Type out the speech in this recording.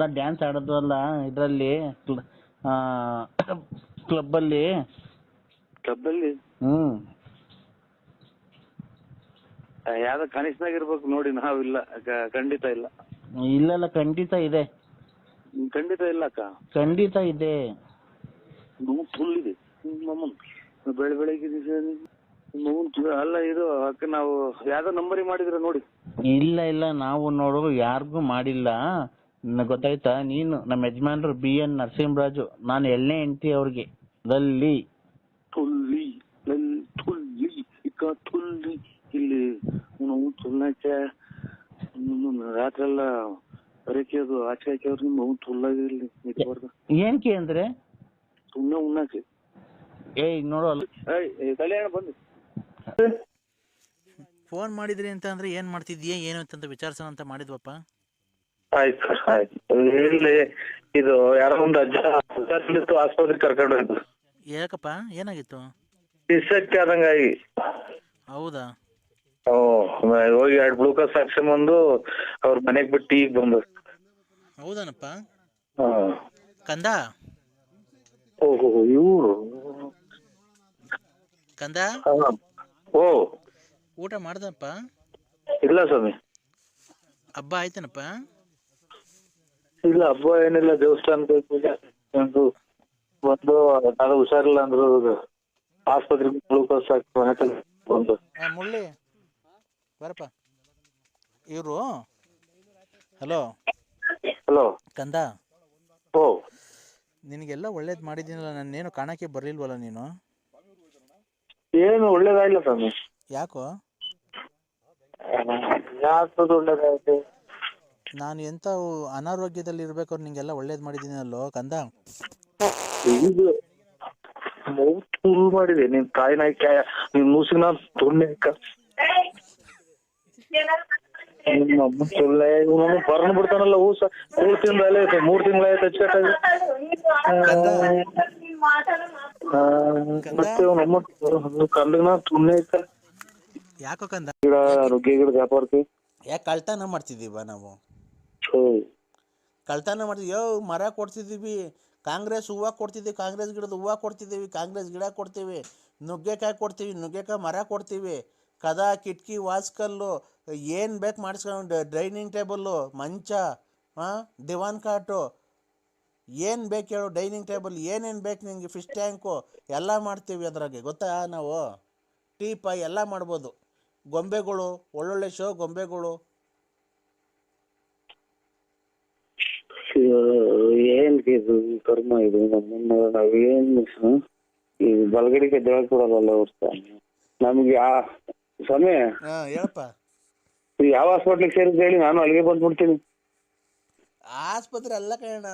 ಎಲ್ಲ ಡ್ಯಾನ್ಸ್ ಆಡೋದ್ವಲ್ಲ ಇದರಲ್ಲಿ ಕ್ಲಬ್ಬಲ್ಲಿ ಕ್ಲಬ್ಬಲ್ಲಿ ಹ್ಮ್. ಯಾವ್ದೋ ಕನಿಷ್ನಾಗ ಇರ್ಬೇಕು ನೋಡಿ ನಾವಿಲ್ಲ ಕ- ಖಂಡಿತ ಇಲ್ಲ. ಇಲ್ಲೆಲ್ಲ ಖಂಡಿತ ಇದೆ. ಖಂಡಿತ ಇಲ್ಲ ಅಕ್ಕ. ಖಂಡಿತ ಇದೆ. ನೋವು ಫುಲ್ ಇದೆ. ಮಮ್ಮನ್ ಬೆಳೆ ಬೆಳಗ್ಗೆ ನೋವು ಅಲ್ಲ ಇದು ಅಕ್ಕ ನಾವು ಯಾವ್ದೋ ನಂಬರಿ ಮಾಡಿದ್ರ ನೋಡಿ. ಇಲ್ಲ ಇಲ್ಲ ನಾವು ನೋಡು ಯಾರಿಗೂ ಮಾಡಿಲ್ಲ. ಗೊತ್ತಾಯ್ತಾ ನೀನು ನಮ್ಮ ಯಜಮಾನರು ಬಿ ಎನ್ ನರಸಿಂಹರಾಜು ನಾನು ಎಳ್ಳೆ ಹೆಂಡತಿ ಅವ್ರಿಗೆ. ದಲ್ಲಿ. ತುಲ್ಲಿ. ನನ್ ತುಲ್ಲಿ. ಇಕ್ಕ ತುಲ್ಲಿ. ಇಲ್ಲಿ ನಾವು ತುಳ್ಳಾಕೆ ರಾತ್ರೆಲ್ಲ ಬರಕೆ ಅದು ಆಚೆ ಹಾಕ್ಯವ್ರು ನಿಮ್ಮ ನೋವು ತುಳ್ಳಾಗಿ ಇಲ್ಲಿ ನಿಂತ್ಬಾರ್ದು ಏನಕ್ಕೆ ಅಂದ್ರೆ? ಸುಮ್ಮನೆ ಉಣ್ಣಾಕೆ ಏಯ್ ನೋಡು ಅಲ್ಲಿ. ಏಯ್ ಕಲ್ಯಾಣ ಬಂದು. ಫೋನ್ ಮಾಡಿದ್ರಿ ಅಂತ ಅಂದ್ರೆ ಏನ್ ಮಾಡ್ತಿದ್ಯಾ ಏನು ಅಂತ ವಿಚಾರಿಸೋಣ ಅಂತ ಮಾಡಿದ್ವಪ್ಪ? ಆಯ್ತು ಸರ್ ಆಯ್ತು. ಇಲ್ಲಿ ಇದು ಯಾರೋ ಒಂದು ಅಜ್ಜ ಹುಷಾರಿಲ್ಲಿತ್ತು ಆಸ್ಪತ್ರೆಗೆ ಕರ್ಕೊಂಡು ಹೋಯ್ತು. ಯಾಕಪ್ಪ ಏನಾಗಿತ್ತು? ಇಸಕ್ಕೆ ಆದಂಗಾಗಿ. ಹೌದಾ? ಓ ಹೋಗಿ ಎರಡು ಗ್ಲೂಕೋಸ್ ಹಾಕ್ಸ್ಕೊಂಬಂದು ಅವ್ರ ಮನೆಗೆ ಬಿಟ್ಟು ಈಗ ಬಂದು. ಹೌದಾನಪ್ಪ? ಹಾ ಕಂದ? ಓಹೋ ಇವರು. ಕಂದ? ಓ. ಊಟ ಮಾಡ್ದಪ್ಪ ಇಲ್ಲ ಸ್ವಾಮಿ. ಹಬ್ಬ ಆಯ್ತೇನಪ್ಪ? ಇಲ್ಲ ಹಬ್ಬ ಏನಿಲ್ಲ ದೇವಸ್ಥಾನಕ್ಕೆ ಹೋಗಿ ಪೂಜೆ ಮಾಡ್ಕೊಂಡು ಬಂದು ನಾನು ಹುಷಾರಿಲ್ಲ ಅಂದ್ರು ಆಸ್ಪತ್ರೆಗೆ ಗ್ಲೂಕೋಸ್ ಹಾಕಿ ಮನೆ ತನಕ ಬಂದು ಆ, ಮುಳ್ಳಿ ಬರಪ್ಪ. ಇವರು? ಹಲೋ. ಹಲೋ. ಕಂದ. ಓ ನಿನಗೆಲ್ಲ ಒಳ್ಳೇದು ಮಾಡಿದ್ದೀನಲ್ಲ ನಾನೇನು ಕಾಣಕ್ಕೆ ಬರಲಿಲ್ವಲ್ಲ ನೀನು? ಏನು ಒಳ್ಳೇದಾಗಿಲ್ಲ ಸ್ವಾಮಿ. ಯಾಕೋ? ಯಾಕದು ಒಳ್ಳೇದಾಯ್ತು ನಾನು ಎಂತ ಅನಾರೋಗ್ಯದಲ್ಲಿ ಇರ್ಬೇಕಾದ್ರೆ ನಿಂಗೆಲ್ಲ ಒಳ್ಳೇದು ಮಾಡಿದ್ದೀನಲ್ಲೋ ಕಂದ? ಇದು ಮೌತ್ ಫುಲ್ ಮಾಡಿದೆ. ನಿನ್ ತಾಯಿ ನಾಯ್ಕ ಕ್ಯಾ ನಿನ್ ಮೂಸಿನ ತುಣ್ಣೆ ನಿಮ್ಮ ಸುಳ್ಳೆ ಇವನು ಬರ್ನ್ ಬಿಡ್ತಾನಲ್ಲ ಹೂಸ ಮೂರ್ ತಿಂಗಳಾಯ್ತು ಮೂರ್ ತಿಂಗಳಾಯ್ತು ಹಚ್ಕಟ್ಟಾಗಿ ಮತ್ತೆ ಅವನಮ್ಮ ಕಲ್ಲಿನ ತುಣ್ಣೆ ಐತ ಯಾಕೋ ಕಂದ? ಗಿಡ ನುಗ್ಗೆ ಗಿಡ ವ್ಯಾಪಾರಕ್ಕೆ ಯಾಕೆ ಕಳ್ತನ ಮಾಡ್ತಿದ್ದೀವ ನಾವು? ಥೂ. ಕಳ್ತನ ಮಾಡ್ತೀವಿ ಯೋ, ಮರ ಕೊಡ್ತಿದ್ದೀವಿ. ಕಾಂಗ್ರೆಸ್ ಹೂವು ಕೊಡ್ತಿದ್ದೀವಿ ಕಾಂಗ್ರೆಸ್ ಗಿಡದ ಹೂವು ಕೊಡ್ತಿದ್ದೀವಿ. ಕಾಂಗ್ರೆಸ್ ಗಿಡ ಕೊಡ್ತೀವಿ. ನುಗ್ಗೆಕಾಯಿ ಕೊಡ್ತೀವಿ. ನುಗ್ಗೆಕಾಯಿ ಮರ ಕೊಡ್ತೀವಿ. ಕದ, ಕಿಟಕಿ, ವಾಸ್ಕಲ್ಲು, ಏನು ಬೇಕು ಮಾಡಿಸ್ಕೊಂಡು, ಡೈನಿಂಗ್ ಟೇಬಲ್ಲು, ಮಂಚ ಹಾಂ ದಿವಾನ್ ಕಾಟು, ಏನು ಬೇಕು ಹೇಳು, ಡೈನಿಂಗ್ ಟೇಬಲ್ ಏನೇನು ಬೇಕು ನಿಮಗೆ ಫಿಶ್ ಟ್ಯಾಂಕು, ಎಲ್ಲ ಮಾಡ್ತೀವಿ ಅದರಾಗೆ. ಗೊತ್ತಾ ನಾವು? ಟೀ ಪೈ ಎಲ್ಲ ಮಾಡ್ಬೋದು. ಗೊಂಬೆಗಳು, ಒಳ್ಳೊಳ್ಳೆ ಶೋ ಗೊಂಬೆಗಳು ಅಯ್ಯೋ, ಏನ್ ಇದು ಕರ್ಮ ಇದು ನಮ್ಮನ್ನ ನಾವೇನು? ಈ ಬಲಗಡಿಗೆ ದೇವ ಕೊಡಲ್ಲ ಅವ್ರ ನಮ್ಗೆ ಆ ಸ್ವಾಮಿ ಹಾ ಹೇಳಪ್ಪ ನೀವು ಯಾವ ಹಾಸ್ಪಿಟ್ಲಿಗೆ ಸೇರಿದ್ರೆ ಹೇಳಿ ನಾನು ಅಲ್ಲಿಗೆ ಬಂದ್ಬಿಡ್ತೀನಿ ಆಸ್ಪತ್ರೆ ಅಲ್ಲ ಕಣ